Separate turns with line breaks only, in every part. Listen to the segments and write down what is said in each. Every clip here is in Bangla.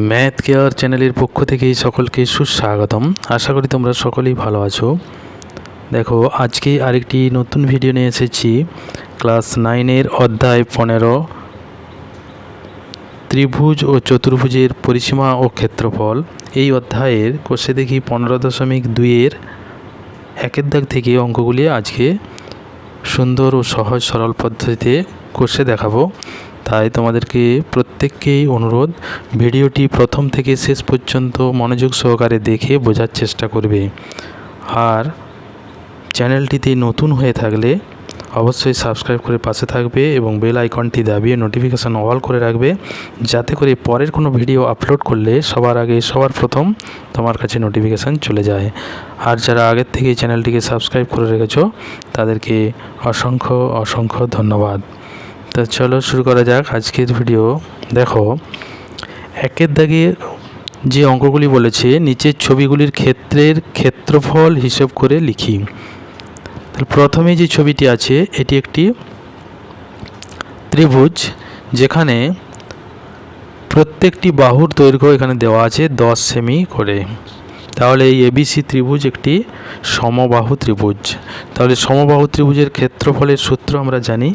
ম্যাথ কেয়ার চ্যানেলের পক্ষ থেকে সকলকে সুস্বাগতম। আশা করি তোমরা সকলেই ভালো আছো। দেখো, আজকে আরেকটি নতুন ভিডিও নিয়ে এসেছি। ক্লাস নাইনের অধ্যায় পনেরো। ত্রিভুজ ও চতুর্ভুজের পরিসীমা ও ক্ষেত্রফল। এই অধ্যায়ের কোষে দেখি পনেরো দশমিক দুইয়ের একের দাগ থেকে অঙ্কগুলি আজকে সুন্দর ও সহজ সরল পদ্ধতিতে কোষে দেখাবো। তাই তোমাদেরকে প্রত্যেককেই অনুরোধ, ভিডিওটি প্রথম থেকে শেষ পর্যন্ত মনোযোগ সহকারে দেখে বোঝার চেষ্টা করবে। আর চ্যানেলটিতে নতুন হয়ে থাকলে অবশ্যই সাবস্ক্রাইব করে পাশে থাকবে এবং বেল আইকনটি দাবিয়ে নোটিফিকেশান অল করে রাখবে, যাতে করে পরের কোনো ভিডিও আপলোড করলে সবার আগে সবার প্রথম তোমার কাছে নোটিফিকেশান চলে যায়। আর যারা আগের থেকে চ্যানেলটিকে সাবস্ক্রাইব করে রেখেছ, তাদেরকে অসংখ্য অসংখ্য ধন্যবাদ। তো চলো শুরু করা যাক আজকের ভিডিও দেখো, একের দাগে যে অঙ্কগুলি বলেছে, নিচের ছবিগুলির ক্ষেত্রের ক্ষেত্রফল হিসেব করে লিখি। তাহলে প্রথমে যে ছবিটি আছে, এটি একটি ত্রিভুজ, যেখানে প্রত্যেকটি বাহুর দৈর্ঘ্য এখানে দেওয়া আছে দশ সেমি করে। তাহলে এই এবিসি ত্রিভুজ একটি সমবাহু ত্রিভুজ। তাহলে সমবাহু ত্রিভুজের ক্ষেত্রফলের সূত্র আমরা জানি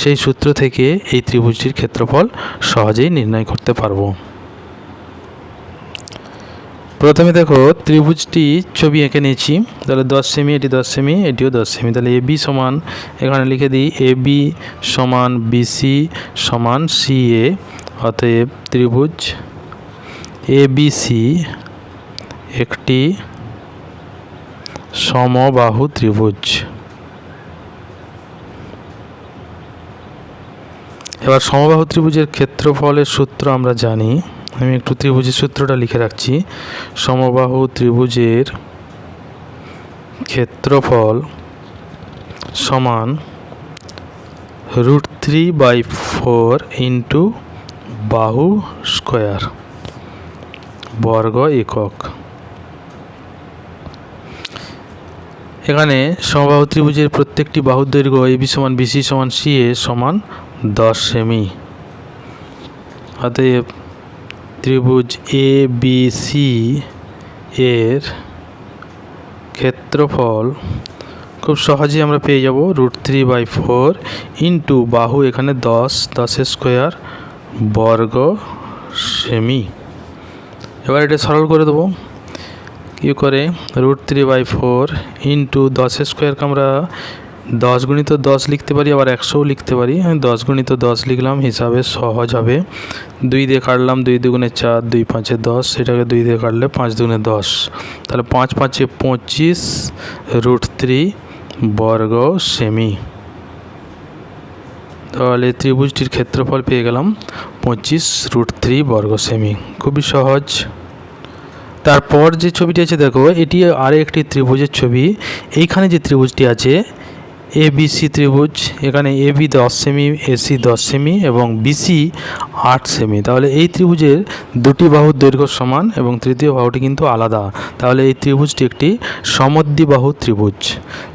সেই সূত্র থেকে এই ত্রিভুজটির ক্ষেত্রফল সহজেই নির্ণয় করতে পারব। প্রথমে দেখো, ত্রিভুজটি ছবি এঁকে নিয়েছি। তাহলে দশ সেমি, এটি দশ সেমি, এটিও দশ সেমি। তাহলে এ বি সমান, এখানে লিখে দিই, এ বি সমান বিসি সমান সি এ। অতএব ত্রিভুজ এ বি সি একটি সমবাহু ত্রিভুজ। এবার সমবাহু ত্রিভুজের ক্ষেত্রফলের সূত্র আমরা জানি। আমি একটু ত্রিভুজের সূত্রটা লিখে রাখছি। সমবাহু ত্রিভুজের ক্ষেত্রফল সমান root three by four into বাহু স্কোয়ার বর্গ একক। এখানে সমবাহু ত্রিভুজের প্রত্যেকটি বাহুর দৈর্ঘ্য এবি সমান বিসি সমান সি এ সমান দশ সেমি। অতএব ত্রিভুজ এ বি সি এর ক্ষেত্রফল খুব সহজেই আমরা পেয়ে যাব root three by four into বাহু এখানে দশ দশের স্কোয়ার বর্গ সেমি। এবার এটা সরল করে দেবো। কী করে? Root three by four into দশের স্কোয়ারকে আমরা দশ গুণিত দশ লিখতে পারি, আবার একশোও লিখতে পারি। আমি দশ গুণিত দশ লিখলাম, হিসাবে সহজ হবে। দুই দিয়ে কাটলাম, দুই দুগুণে চার, দুই পাঁচে দশ, সেটাকে দুই দিয়ে কাটলে পাঁচ দুগুণে দশ। তাহলে পাঁচ পাঁচে পঁচিশ রুট থ্রি বর্গ সেমি। তাহলে ত্রিভুজটির ক্ষেত্রফল পেয়ে গেলাম পঁচিশ রুট থ্রি বর্গ সেমি। খুবই সহজ। তারপর যে ছবিটি আছে, দেখো, এটি আরে একটি ত্রিভুজের ছবি। এইখানে যে ত্রিভুজটি আছে এ বিসি ত্রিভুজ, এখানে এ বি দশ সেমি এসি দশ সেমি এবং বিসি আট সেমি তাহলে এই ত্রিভুজের দুটি বাহুর দৈর্ঘ্য সমান এবং তৃতীয় বাহুটি কিন্তু আলাদা। তাহলে এই ত্রিভুজটি একটি সমদ্বিবাহু ত্রিভুজ।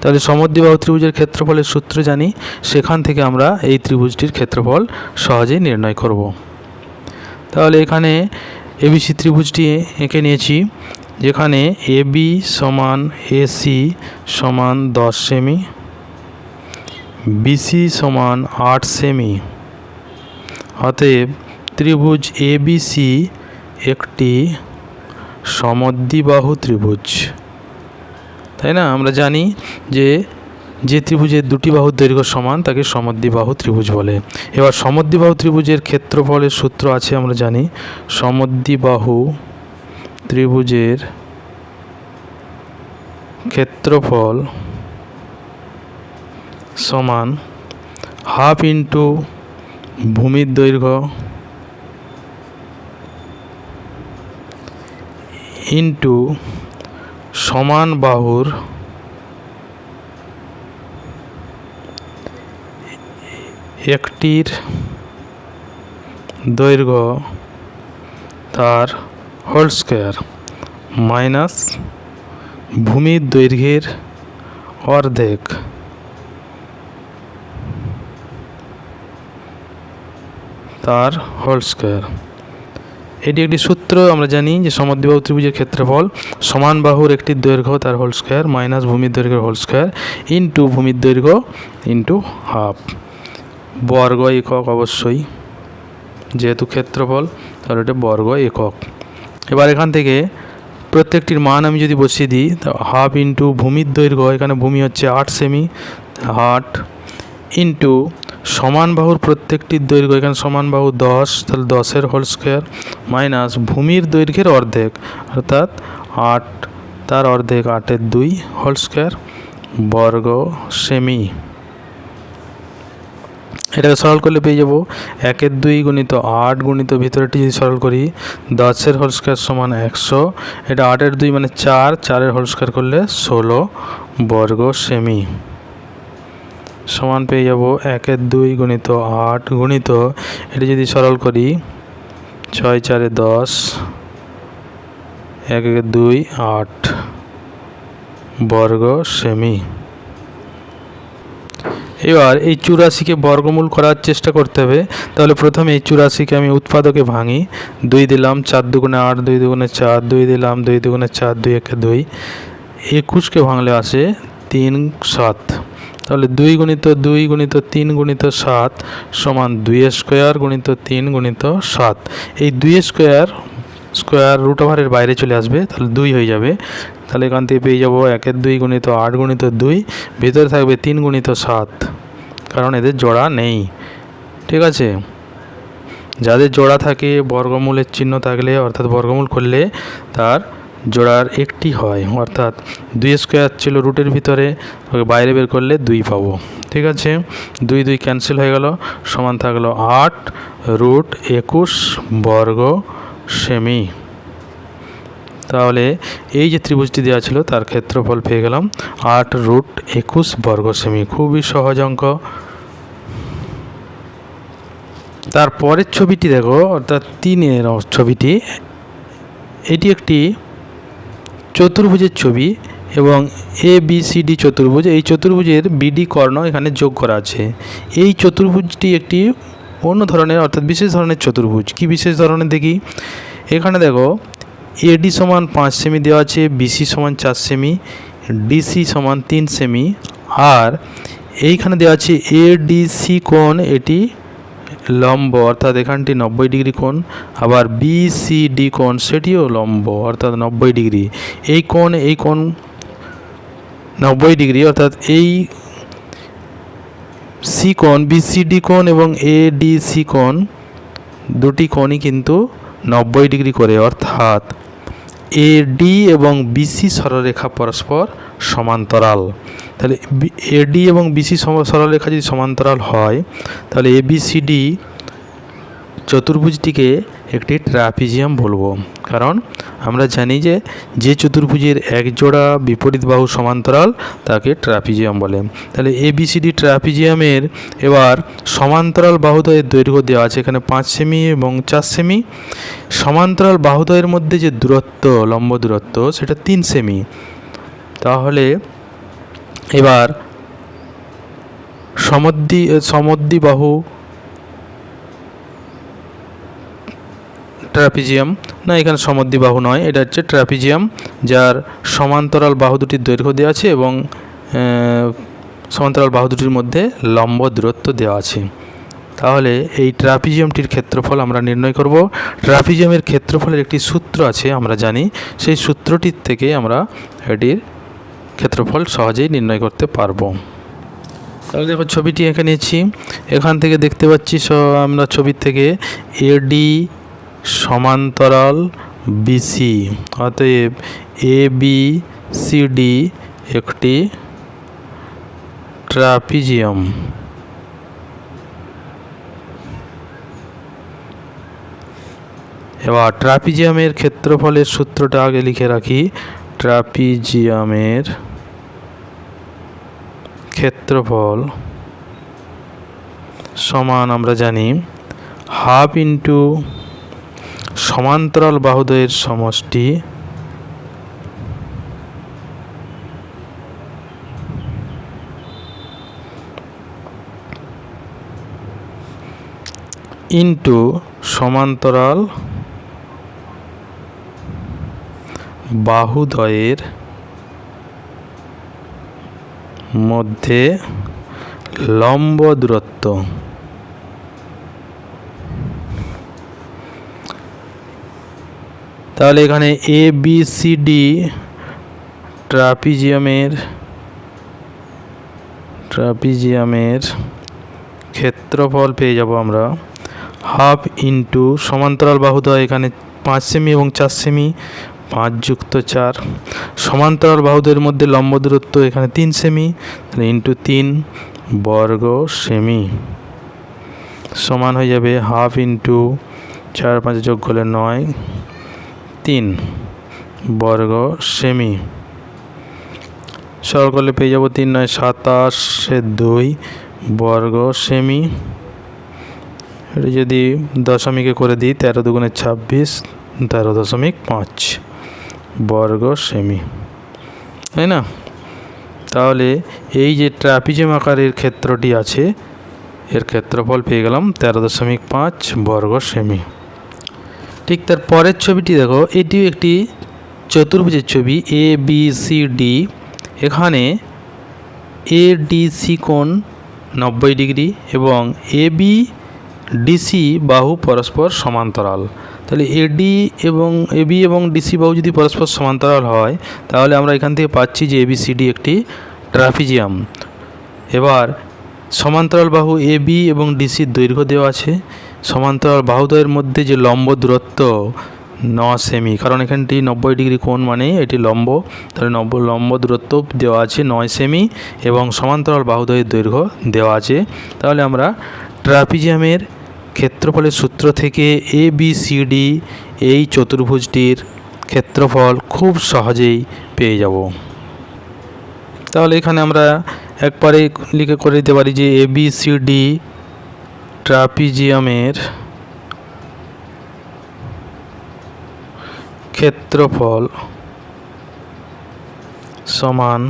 তাহলে সমদ্বিবাহু ত্রিভুজের ক্ষেত্রফলের সূত্র জানি। সেখান থেকে আমরা এই ত্রিভুজটির ক্ষেত্রফল সহজেই নির্ণয় করব। তাহলে এখানে এবিসি ত্রিভুজটি এঁকে নিয়েছি, যেখানে এ বি সমান এসি সমান দশ সেমি বিসি সমান আট সেমি অতএব ত্রিভুজ এ বিসি একটি সমদ্বিবাহু ত্রিভুজ। তাই না? আমরা জানি যে যে ত্রিভুজের দুটি বাহুর দৈর্ঘ্য সমান, তাকে সমদ্বিবাহু ত্রিভুজ বলে। এবার সমদ্বিবাহু ত্রিভুজের ক্ষেত্রফলের সূত্র আছে, আমরা জানি। সমদ্বিবাহু ত্রিভুজের ক্ষেত্রফল সমান হাফ ইন্টু ভূমির দৈর্ঘ্য ইন্টু সমান বাহুর একটির দৈর্ঘ্য তার হোল স্কোয়ার মাইনাস ভূমির দৈর্ঘ্যের অর্ধেক। তার হোল স্কোয়ার এটি একটি সূত্র, আমরা জানি যে সমদ্বিবাহু ত্রিভুজের ক্ষেত্রফল সমান বাহুর একটি দৈর্ঘ্য তার হোল স্কোয়ার মাইনাস ভূমির দৈর্ঘ্যের হোল স্কোয়ার ইন্টু ভূমির দৈর্ঘ্য ইন্টু হাফ বর্গ একক অবশ্যই, যেহেতু ক্ষেত্রফল, তাহলে এটা বর্গ একক। এবার এখান থেকে প্রত্যেকটির মান আমি যদি বসিয়ে দিই হাফ ইন্টু ভূমির দৈর্ঘ্য, এখানে ভূমি হচ্ছে আট সেমি আট ইন্টু সমান বাহুর প্রত্যেকটির দৈর্ঘ্য, এখানে সমান বাহু দশ, তাহলে দশের হোল স্কোয়ার মাইনাস ভূমির দৈর্ঘ্যের অর্ধেক, অর্থাৎ আট, তার অর্ধেক আটের দুই হোল স্কোয়ার বর্গ সেমি। এটাকে সরল করলে পেয়ে যাব একের দুই গুণিত আট গুণিত ভিতরেটি যদি সরল করি, দশের হোল স্কোয়ার সমান একশো, এটা আটের দুই মানে চার, চারের হোল স্কোয়ার করলে ষোলো বর্গ সেমি। সমান পেয়ে যাব একের দুই গুণিত আট গুণিত, এটা যদি সরল করি, ছয় চারে দশ, এক একের দুই আট, বর্গ সেমি। এবার এই চুরাশিকে বর্গমূল করার চেষ্টা করতে হবে, তাহলে প্রথমে এই চুরাশিকে আমি উৎপাদকে ভাঙি, দুই দিলাম, চার দুগুণে আট, দুই দুগুণে চার, দুই দিলাম, দুই দুগুণে চার, দুই একে দুই, একুশকে ভাঙলে আসে তিন সাত। তাহলে দুই গুণিত দুই গুণিত তিন গুণিত সাত সমান দুই স্কোয়ার গুণিত তিন গুণিত সাত। এই দুই স্কোয়ার স্কোয়ার রুট ওভারের বাইরে চলে আসবে, তাহলে দুই হয়ে যাবে। তাহলে এখান থেকে পেয়ে যাব একের দুই গুণিত আট গুণিত দুই, ভিতরে থাকবে তিন গুণিত সাত। কারণ এদের জোড়া নেই। ঠিক আছে? যাদের জোড়া থাকে, বর্গমূলের চিহ্ন থাকলে, অর্থাৎ বর্গমূল করলে তার জোড়ার একটি হয়, অর্থাৎ দুই স্কোয়ার ছিল রুটের ভিতরে, ওকে বাইরে বের করলে দুই পাবো। ঠিক আছে? দুই দুই ক্যান্সেল হয়ে গেল, সমান থাকল আট রুট একুশ বর্গ সেমি তাহলে এই যে ত্রিভুজটি দেওয়া ছিল, তার ক্ষেত্রফল পেয়ে গেলাম আট রুট একুশ বর্গ সেমি খুবই সহজ অঙ্ক। তারপরের ছবিটি দেখো, অর্থাৎ তিনের ছবিটি, এটি একটি চতুর্ভুজের ছবি এবং এ বি সি ডি চতুর্ভুজ, এই চতুর্ভুজের বিডি কর্ণ এখানে যোগ করা আছে। এই চতুর্ভুজটি একটি অন্য ধরনের, অর্থাৎ বিশেষ ধরনের চতুর্ভুজ। কি বিশেষ ধরনের দেখি? এখানে দেখো এডি সমান পাঁচ সেমি দেওয়া আছে বিসি সমান চার সেমি ডিসি সমান তিন সেমি, আর এইখানে দেওয়া আছে এডিসি কোণ এটি লম্ব, অর্থাৎ এখানটি নব্বই ডিগ্রি কোণ, আবার বিসিডি কোণ, সেটিও লম্ব, অর্থাৎ নব্বই ডিগ্রি। এই কোণ এই কোণ নব্বই ডিগ্রি, অর্থাৎ এই সি কোণ বিসিডি কোণ এবং এডিসি কোণ, দুটি কোণই কিন্তু নব্বই ডিগ্রি করে, অর্থাৎ এডি এবং বিসি সরলরেখা পরস্পর সমান্তরাল। তাহলে এডি এবং বিসি সরলরেখা যদি সমান্তরাল হয়, তাহলে এবিসিডি চতুর্ভুজটিকে একটি ট্রাপিজিয়াম বলব। কারণ আমরা জানি যে যে চতুর্ভুজের এক জোড়া বিপরীত বাহু সমান্তরাল, তাকে ট্রাপিজিয়াম বলে। তাহলে এবিসিডি ট্রাপিজিয়ামের এবার সমান্তরাল বাহুদয়ের দৈর্ঘ্য দেওয়া আছে এখানে পাঁচ সেমি এবং চার সেমি। সমান্তরাল বাহুদয়ের মধ্যে যে দূরত্ব, লম্ব দূরত্ব, সেটা তিন সেমি। তাহলে এবার সমদ্বি বাহু ট্রাপিজিয়াম। না, এখানে সমদ্বি বাহু নয়, এটা হচ্ছে ট্রাপিজিয়াম, যার সমান্তরাল বাহু দুটির দৈর্ঘ্য দেওয়া আছে এবং সমান্তরাল বাহু দুটির মধ্যে লম্ব দূরত্ব দেওয়া আছে। তাহলে এই ট্রাপিজিয়ামটির ক্ষেত্রফল আমরা নির্ণয় করব। ট্রাপিজিয়ামের ক্ষেত্রফলের একটি সূত্র আছে, আমরা জানি। সেই সূত্রটির থেকে আমরা এটির ক্ষেত্রফল সহজেই নির্ণয় করতে পারব। তাহলে দেখো ছবিটি এঁকে নিয়েছি। এখান থেকে দেখতে পাচ্ছি আমরা ছবির থেকে এডি সমান্তরাল বিসি অতএব এ বি সি ডি একটি ট্রাপিজিয়াম। এবার ট্রাপিজিয়ামের ক্ষেত্রফলের সূত্রটা আগে লিখে রাখি। ট্রাপিজিয়ামের ক্ষেত্রফল সমান আমরা জানি হাফ ইন্টু সমান্তরাল বাহুদয়ের সমষ্টি ইন্টু সমান্তরাল বাহুদ্বয়ের মধ্যে লম্ব দূরত্ব। তাহলে এখানে এ বি সি ডি ট্রাপিজিয়ামের ট্রাপিজিয়ামের ক্ষেত্রফল পেয়ে যাব আমরা। হাফ ইন্টু সমান্তরাল বাহুদ্বয় এখানে পাঁচ সেমি এবং চার সেমি। পাঁচ যুক্ত চার। সমান্তরাল বাহুদের মধ্যে লম্ব দূরত্ব এখানে তিন সেমি, তাহলে ইন্টু তিন বর্গ সেমি। সমান হয়ে যাবে হাফ ইন্টু চার পাঁচ যোগ করলে নয়, তিন বর্গ সেমি। সরল করলে পেয়ে যাব তিন নয় সাতাশের দুই বর্গ সেমি। এটা যদি দশমিকে করে দিই, তেরো দুগুণে ছাব্বিশ, তেরো দশমিক পাঁচ। বর্গ সেমি। তাই না? তাহলে এই যে ট্রাপিজিয়াম আকারের ক্ষেত্রটি আছে, এর ক্ষেত্রফল পেয়ে গেলাম তেরো দশমিক পাঁচ বর্গ সেমি। ঠিক তার পরের ছবিটি দেখো, এটিও একটি চতুর্ভুজের ছবি এ বি সি ডি এখানে এ ডি সি কোণ নব্বই ডিগ্রি এবং এ বি ডিসি বাহু পরস্পর সমান্তরাল। তাহলে এডি এবং এবি এবং ডিসি বাহু যদি পরস্পর সমান্তরাল হয়, তাহলে আমরা এখান থেকে পাচ্ছি যে এবিসিডি একটি ট্রাফিজিয়াম। এবার সমান্তরাল বাহু এবি এবং ডিসির দৈর্ঘ্য দেওয়া আছে। সমান্তরাল বাহুদ্বয়ের মধ্যে যে লম্ব দূরত্ব ন সেমি, কারণ এখানটি নব্বই ডিগ্রি কোণ মানে এটি লম্ব, তাহলে নব্ব, লম্ব দূরত্ব দেওয়া আছে নয় সেমি এবং সমান্তরাল বাহুদ্বয়ের দৈর্ঘ্য দেওয়া আছে। তাহলে আমরা ট্রাপিজিয়ামের ক্ষেত্রফলের সূত্র থেকে এ বি সি ডি এই চতুর্ভুজটির ক্ষেত্রফল খুব সহজেই পেয়ে যাব। তাহলে এখানে আমরা একবারে লিখে করে দিতে পারি যে এ বি সি ডি ট্রাপিজিয়ামের ক্ষেত্রফল সমান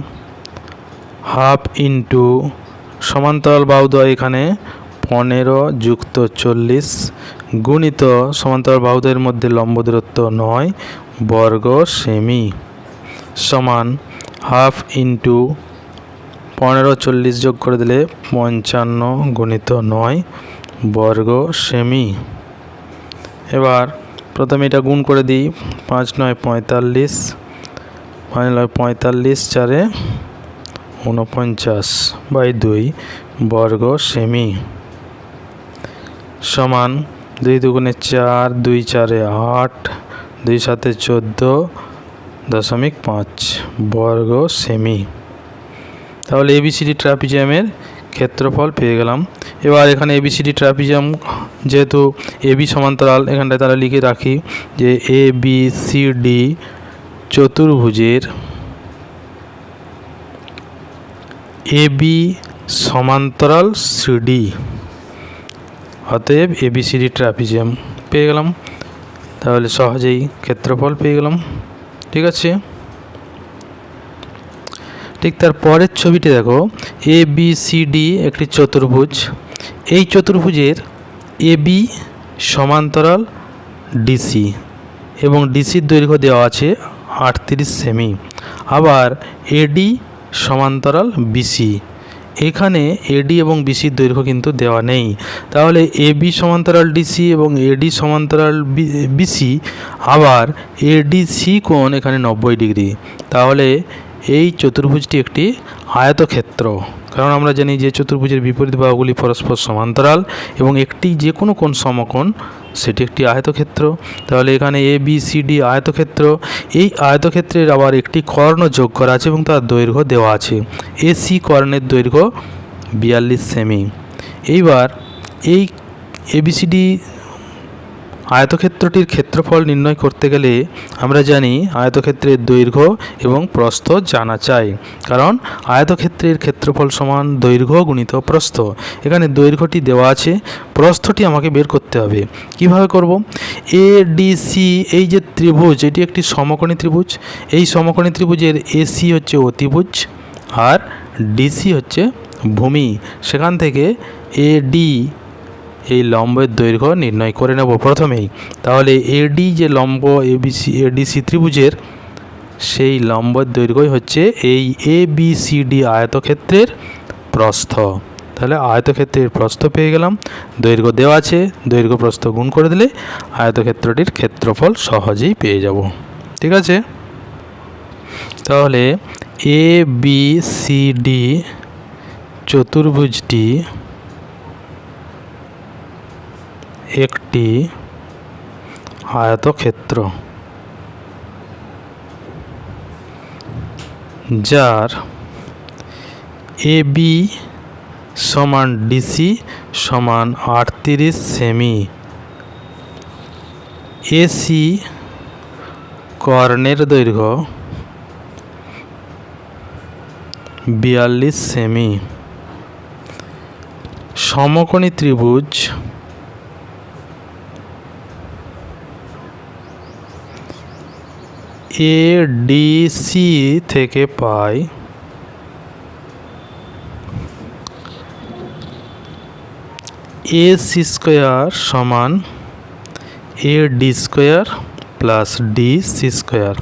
হাফ ইন্টু সমান্তরাল বাহুদ্বয় এখানে পনেরো যুক্ত চল্লিশ গুণিত সমান্তরাল বাহুদের মধ্যে লম্ব দূরত্ব নয়, বর্গ সেমি। সমান হাফ ইন্টু পনেরো চল্লিশ যোগ করে দিলে পঞ্চান্ন গুণিত নয়, বর্গ সেমি। এবার প্রথমে এটা গুণ করে দিই, পাঁচ নয় পঁয়তাল্লিশ, পাঁচ নয় পঁয়তাল্লিশ চারে ঊনপঞ্চাশ বাই দুই, বর্গ সেমি। সমান দুই দুগুণে চার, দুই চারে আট, দুই সাথে চোদ্দ দশমিক পাঁচ বর্গ সেমি। তাহলে এবিসিডি ট্রাপিজিয়ামের ক্ষেত্রফল পেয়ে গেলাম। এবার এখানে এবিসিডি ট্রাপিজিয়াম যেহেতু এবি সমান্তরাল, এখানটায় তারা লিখে রাখি যে এ বি সি ডি চতুর্ভুজের এ বি সমান্তরাল সিডি অতএব এবিসিডি ট্রাপিজিয়াম পেয়ে গেলাম। তাহলে সহজেই ক্ষেত্রফল পেয়ে গেলাম। ঠিক আছে? ঠিক তার পরের ছবিটি দেখো। এ বি সি ডি একটি চতুর্ভুজ। এই চতুর্ভুজের এ বি সমান্তরাল ডিসি এবং ডিসির দৈর্ঘ্য দেওয়া আছে আটত্রিশ সেমি। আবার এডি সমান্তরাল বিসি এখানে এডি এবং বিসির দৈর্ঘ্য কিন্তু দেওয়া নেই। তাহলে এবি সমান্তরাল ডিসি এবং এডি সমান্তরাল বিসি আবার এডিসি কোণ এখানে নব্বই ডিগ্রি। তাহলে এই চতুর্ভুজটি একটি আয়তক্ষেত্র। কারণ আমরা জানি যে চতুর্ভুজের বিপরীত বাহুগুলি পরস্পর সমান্তরাল এবং একটি যে কোনো কোণ সমকোণ, সেটি একটি আয়তক্ষেত্র। তাহলে এখানে এ বি সি ডি আয়তক্ষেত্র। এই আয়তক্ষেত্রের আবার একটি কর্ণ যোগ করা আছে এবং তার দৈর্ঘ্য দেওয়া আছে। এসি কর্ণের দৈর্ঘ্য বিয়াল্লিশ সেমি। এইবার এই এবিসিডি আয়তক্ষেত্রটির ক্ষেত্রফল নির্ণয় করতে গেলে আমরা জানি আয়তক্ষেত্রের দৈর্ঘ্য এবং প্রস্থ জানা চাই। কারণ আয়তক্ষেত্রের ক্ষেত্রফল সমান দৈর্ঘ্য গুণিত প্রস্থ। এখানে দৈর্ঘ্যটি দেওয়া আছে, প্রস্থটি আমাকে বের করতে হবে। কীভাবে করব? এ ডি সি এই যে ত্রিভুজ, এটি একটি সমকোণী ত্রিভুজ। এই সমকোণী ত্রিভুজের এসি হচ্ছে অতিভুজ আর ডিসি হচ্ছে ভূমি। সেখান থেকে এ ডি এই লম্বের দৈর্ঘ্য নির্ণয় করে নেব প্রথমেই। তাহলে এডি যে লম্ব এবিসি এডিসি ত্রিভুজের, সেই লম্বের দৈর্ঘ্যই হচ্ছে এই এ বি সি ডি আয়তক্ষেত্রের প্রস্থ। তাহলে আয়তক্ষেত্রের প্রস্থ পেয়ে গেলাম। দৈর্ঘ্য দেওয়া আছে, দৈর্ঘ্য প্রস্থ গুণ করে দিলে আয়তক্ষেত্রটির ক্ষেত্রফল সহজেই পেয়ে যাব। ঠিক আছে? তাহলে এ বি সি ডি চতুর্ভুজটি একটি আয়তক্ষেত্র যার এ বি সমান ডিসি সমান আটত্রিশ সেমি। এসি কর্ণের দৈর্ঘ্য বিয়াল্লিশ সেমি। সমকোণী ত্রিভুজ এডিসি থেকে পাই। এ, সি স্কোয়ার সমান A, D square plus D, C square.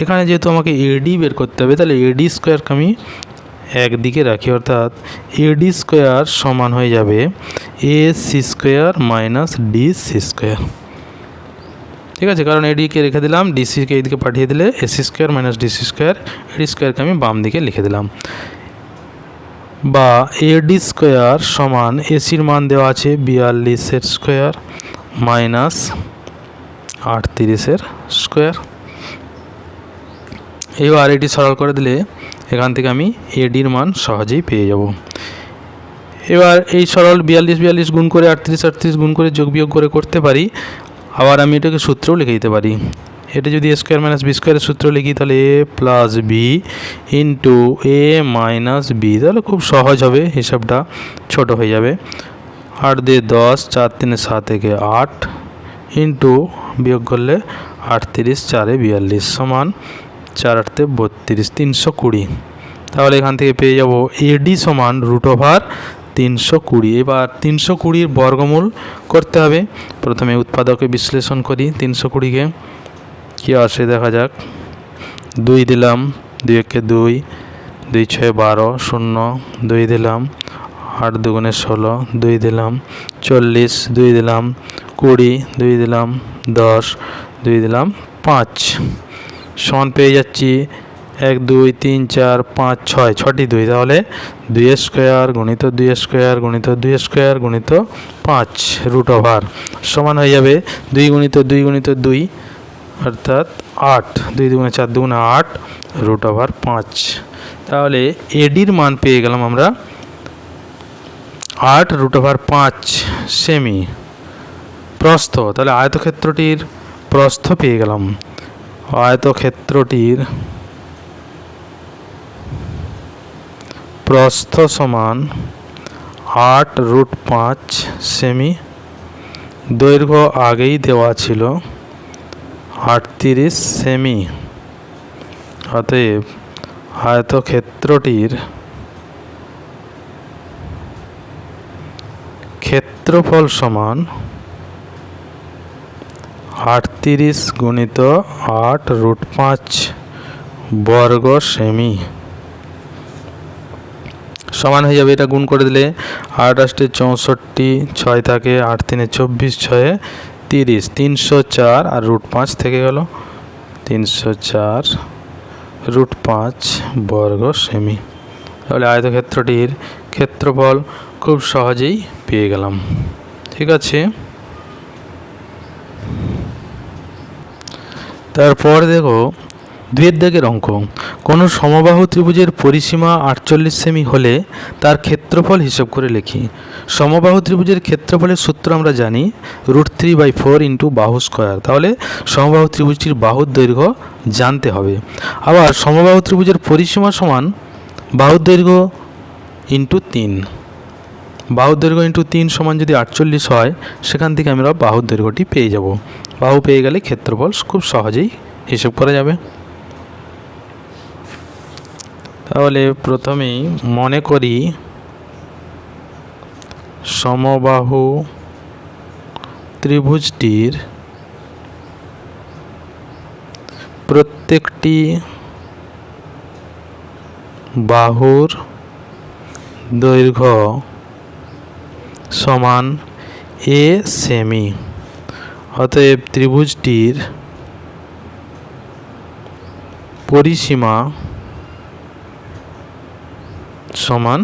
এখানে যেহেতু আমাকে এডি বের করতে হবে, তাহলে এডি স্কোয়ারকে আমি একদিকে রাখি, অর্থাৎ এডি স্কোয়ার সমান হয়ে যাবে A, C square minus D, C square. ঠিক আছে, কারণ এডিকে রেখে দিলাম ডিসিকে এইদিকে পাঠিয়ে দিলে AC square minus DC square AD স্কোয়ারকে আমি বাম দিকে লিখে দিলাম। বা এডি স্কোয়ার সমান এসির মান দেওয়া আছে বিয়াল্লিশের স্কোয়ার মাইনাস আটত্রিশের স্কোয়ার এবার এটি সরল করে দিলে এখান থেকে আমি এডির মান সহজেই পেয়ে যাব। এবার এই সরল বিয়াল্লিশ বিয়াল্লিশ গুণ করে আটত্রিশ আটত্রিশ গুণ করে যোগ বিয়োগ করে করতে পারি আবার আমি এটাকে সূত্রও লিখে দিতে পারি। এটা যদি এ স্কোয়ার মাইনাস বি স্কোয়ারের সূত্র লিখি, তাহলে A plus B into A minus B তাহলে খুব সহজ হবে, হিসাবটা ছোট হয়ে যাবে। আট দিয়ে দশ, চার তিনে সাত থেকে আট ইন্টু বিয়োগ করলে আটত্রিশ, চারে বিয়াল্লিশ সমান চার আটতে বত্রিশ, তিনশো কুড়ি। তাহলে এখান থেকে পেয়ে যাব এডি সমান রুট ওভার তিনশো কুড়ি। এবার তিনশো কুড়ির বর্গমূল করতে হবে। প্রথমে উৎপাদকে বিশ্লেষণ করি তিনশো কুড়িকে। কী আসে দেখা যাক। দুই দিলাম, দুই একে দুই দুই ছয় বারো, শূন্য, দুই দিলাম, আট দুগুণে ষোলো, দুই দিলাম, চল্লিশ, দুই দিলাম, কুড়ি, দুই দিলাম, দশ, দুই দিলাম, পাঁচ। সমান পেয়ে যাচ্ছি এক, দুই, তিন, চার, পাঁচ, ছয় ছটি দুই, তাহলে দুই স্কোয়ার গণিত দুই স্কোয়ার গণিত দুই স্কোয়ার গণিত পাঁচ রুট ওভার সমান হয়ে যাবে দুই গণিত দুই গণিত দুই, অর্থাৎ আট, দুই দুগুণে চার দুগুণে আট রুট ওভার পাঁচ। তাহলে এডির মান পেয়ে গেলাম আমরা আট রুট ওভার পাঁচ সেমি প্রস্থ। তাহলে আয়তক্ষেত্রটির প্রস্থ পেয়ে গেলাম। আয়তক্ষেত্রটির প্রস্থ সমান আট রুট পাঁচ সেমি। দৈর্ঘ্য আগেই দেওয়া ছিল আটত্রিশ সেমি। অতএব আয়তক্ষেত্রটির ক্ষেত্রফল সমান আটত্রিশ গুণিত আট রুট পাঁচ বর্গ সেমি। সমান হয়ে যাবে, এটা গুণ করে দিলে আট আষ্টে চৌষট্টি ছয় থাকে, আট তিনে চব্বিশ ছয়ে তিরিশ, তিনশো চার আর রুট পাঁচ থেকে গেল তিনশো চার রুট পাঁচ বর্গ সেমি। তাহলে আয়তক্ষেত্রটির ক্ষেত্রফল খুব সহজেই পেয়ে গেলাম। ঠিক আছে? তারপর দেখো দুয়ের দাগের অঙ্ক। কোনো সমবাহু ত্রিভুজের পরিসীমা আটচল্লিশ সেমি হলে তার ক্ষেত্রফল হিসেব করে লিখি। সমবাহু ত্রিভুজের ক্ষেত্রফলের সূত্র আমরা জানি, root three by four into বাহু স্কোয়ার। তাহলে সমবাহু ত্রিভুজটির বাহুর দৈর্ঘ্য জানতে হবে। আবার সমবাহু ত্রিভুজের পরিসীমা সমান বাহুর দৈর্ঘ্য ইন্টু তিন। বাহুর দৈর্ঘ্য ইন্টু তিন সমান যদি আটচল্লিশ হয়, সেখান থেকে আমরা বাহুর দৈর্ঘ্যটি পেয়ে যাব। বাহু পেয়ে গেলে ক্ষেত্রফল খুব সহজেই হিসেব করা যাবে। তাহলে প্রথমেই মনে করি সমবাহু ত্রিভুজটির প্রত্যেকটি বাহুর দৈর্ঘ্য সমান এ সেমি অতএব ত্রিভুজটির পরিসীমা সমান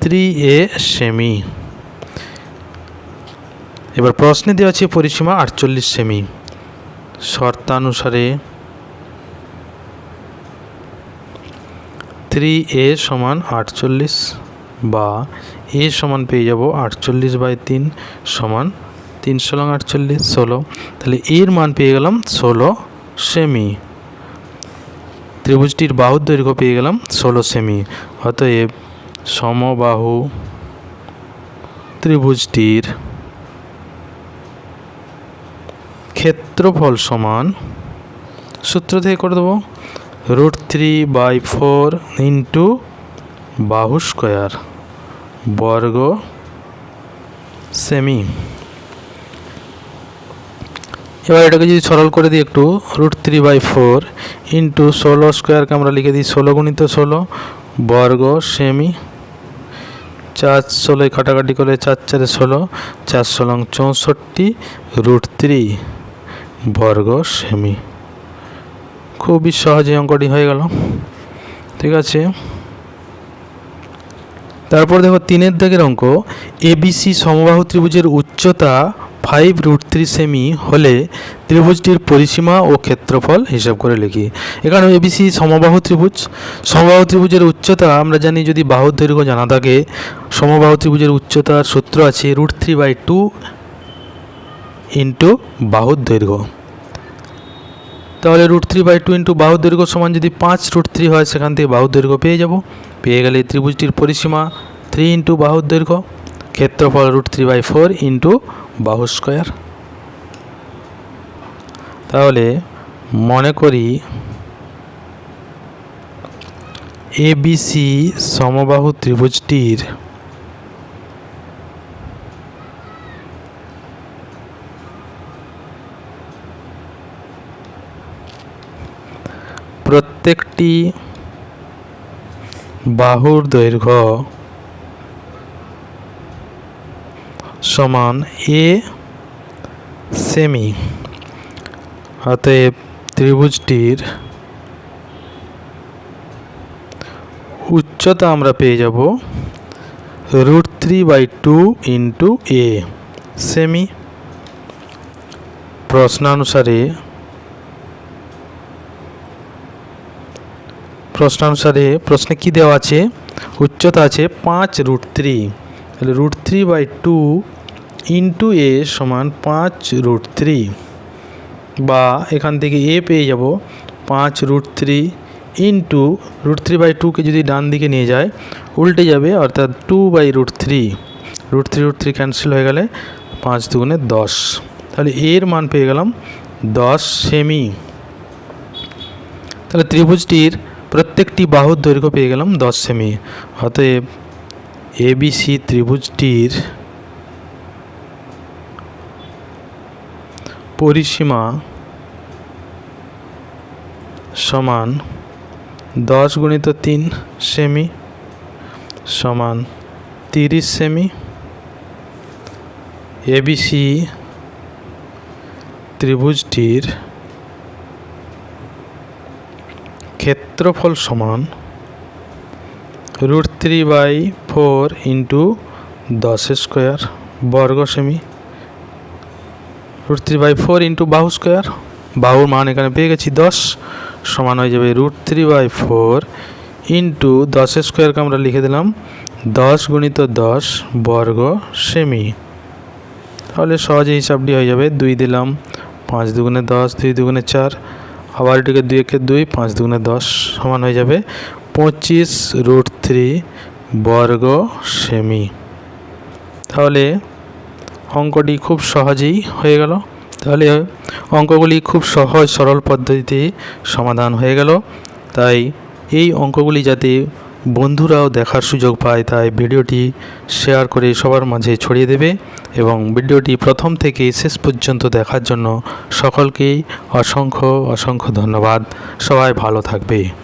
থ্রি এ সেমি। এবার প্রশ্নে দেওয়া আছে পরিসীমা আটচল্লিশ সেমি। শর্তানুসারে থ্রি এ সমান আটচল্লিশ বা এ সমান পেয়ে যাব আটচল্লিশ বাই তিন সমান তিন ষোলো আটচল্লিশ, ষোলো। তাহলে এর মান পেয়ে গেলাম ষোলো সেমি। ত্রিভুজটির বাহুর দৈর্ঘ্য পেয়ে গেলাম ষোলো সেমি। অতএব সমবাহু ত্রিভুজটির ক্ষেত্রফল সমান, সূত্র থেকে করে দেবো, root three by four into বাহু স্কোয়ার বর্গ সেমি। এবার এটাকে যদি সরল করে দিই একটু root three by four into ষোলো স্কোয়ারকে আমরা লিখে দিই ষোলো গুণিত ষোলো, বর্গ সেমি চার ষোলোয় কাটাকাটি করে চার চারে ষোলো, চার ষোলং চৌষট্টি রুট থ্রি বর্গ সেমি খুবই সহজে অঙ্কটি হয়ে গেল। ঠিক আছে? তারপর দেখো তিনের দাগের অঙ্ক এবিসি সমবাহু ত্রিভুজের উচ্চতা ফাইভ রুট থ্রি সেমি হলে ত্রিভুজটির পরিসীমা ও ক্ষেত্রফল হিসাব করে লিখি। এখানে এবিসি সমবাহু ত্রিভুজ। সমবাহু ত্রিভুজের উচ্চতা, আমরা জানি যদি বাহুর দৈর্ঘ্য জানা থাকে, সমবাহু ত্রিভুজের উচ্চতার সূত্র আছে root three by two into বাহুর দৈর্ঘ্য। তাহলে root three by two into বাহুর দৈর্ঘ্য সমান যদি পাঁচ রুট থ্রি হয়, সেখান থেকে বাহুর দৈর্ঘ্য পেয়ে যাব। পেয়ে গেলে ত্রিভুজটির পরিসীমা থ্রি ইন্টু বাহুর দৈর্ঘ্য। ক্ষেত্রফল root three by four into বাহু স্কোয়ার। তাহলে মনে করি এবিসি সমবাহু ত্রিভুজটির প্রত্যেকটি বাহুর দৈর্ঘ্য সমান এ সেমি। অতএব ত্রিভুজটির উচ্চতা আমরা পেয়ে যাব root three by two into A semi. প্রশ্নানুসারে প্রশ্নানুসারে প্রশ্নে কি দেওয়া আছে? উচ্চতা আছে পাঁচ রুট থ্রি। তাহলে root three by two into A সমান পাঁচ রুট থ্রি বা এখান থেকে এ পেয়ে যাব পাঁচ root three into root three by টুকে যদি ডান দিকে নিয়ে যায়, উল্টে যাবে অর্থাৎ two by root three root three root three cancel হয়ে গেলে পাঁচ দুগুণে দশ। তাহলে এর মান পেয়ে গেলাম দশ সেমি তাহলে ত্রিভুজটির প্রত্যেকটি বাহুর দৈর্ঘ্য পেয়ে গেলাম দশ সেমি অতএব এবিসি ত্রিভুজটির পরিসীমা সমান দশ গুণিত তিন সেমি সমান তিরিশ সেমি এবিসি ত্রিভুজটির ক্ষেত্রফল সমান root three by four into দশ স্কোয়ার বর্গ semi root three by four into বাহু স্কোয়ার। বাহুর মান এখানে পেয়ে গেছি দশ, সমান হয়ে যাবে root three by four into দশের স্কোয়ারকে আমরা লিখে দিলাম দশ গুণিত দশ বর্গ সেমি। তাহলে সহজে হিসাবটি হয়ে যাবে দুই দিলাম পাঁচ দুগুণে দশ, দুই দুগুণে চার, আবার এটিকে দুই একে দুই, পাঁচ দুগুণে দশ সমান হয়ে যাবে পঁচিশ রুট থ্রি বর্গ সেমি। তাহলে অঙ্কটি খুব সহজেই হয়ে গেল। তাহলে অঙ্কগুলি খুব সহজ, সরল পদ্ধতিতে সমাধান হয়ে গেল। তাই এই অঙ্কগুলি যাতে বন্ধুরাও দেখার সুযোগ পায়, তাই ভিডিওটি শেয়ার করে সবার মাঝে ছড়িয়ে দেবে এবং ভিডিওটি প্রথম থেকে শেষ পর্যন্ত দেখার জন্য সকলকেই অসংখ্য অসংখ্য ধন্যবাদ। সবাই ভালো থাকবে।